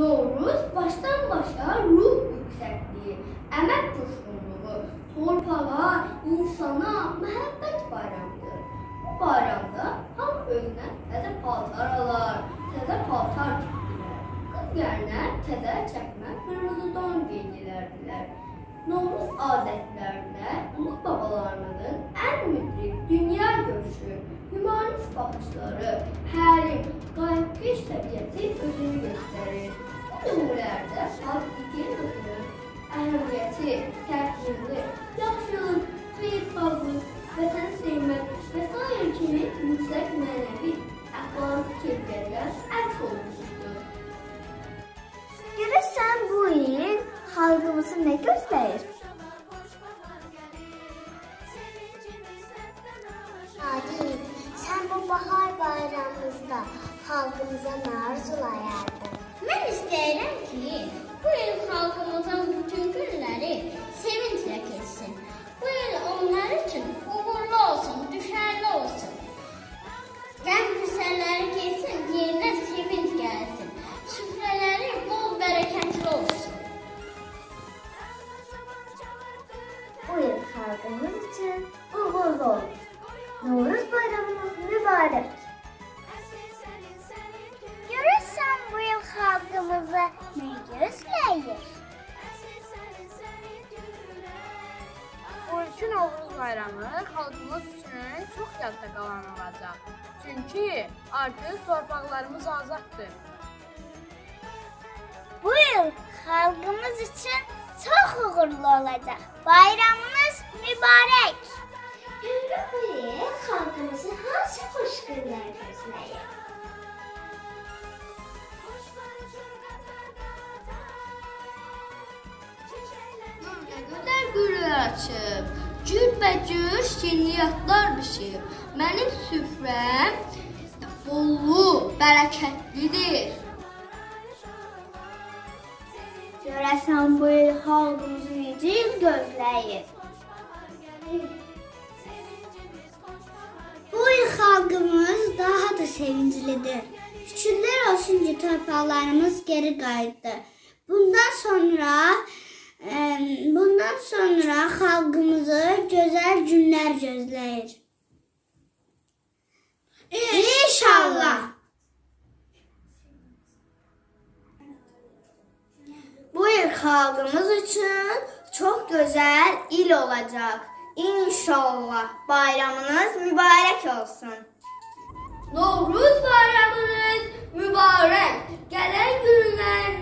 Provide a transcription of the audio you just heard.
Novruz baştan başa ruh yüksekliği, emek coşkunluğu, torpağa, insana məhəbbət bayramıdır. Bu bayramda ham özünə təzə paltar alar, təzə paltar tikdilər. Qız yerinə təzə çəkmə qırmızı don giydilərdilər. Novruz adətlərində ulu babalarımızın ən müdrik dünya görüşü, hümanist baxışları, həlim, qayıtkeş təbiəti özünü xalqımızı nə gözləyir? Adil, sən bu bahar bayramımızda xalqımıza nə üçün uğurlu olsun. Novruz bayramımız mübarək. Görürsən bu il xalqımızı nə gözləyir? Bu iki Novruz bayramı xalqımız üçün çox yadda qalan olacaq. Çünki artıq torpaqlarımız azaddır. Bu yıl xalqımız üçün çox uğurlu olacaq. Bayramımız açıb, cürbəcür şirniyyatlar bişib. Mənim süfrəm bollu, bərəkətlidir. Görəsən bu il xalqımızı necə il gözləyir? Bu il xalqımız daha da sevinclidir. Şükürlər olsun ki torpaqlarımız geri qayıtdı. Bundan sonra bundan sonra xalqımızı gözəl günlər gözləyir. İnşallah. Bu il xalqımız üçün çox gözəl il olacaq. İnşallah bayramınız mübarək olsun. Novruz bayramınız mübarək. Gələn bərəkətli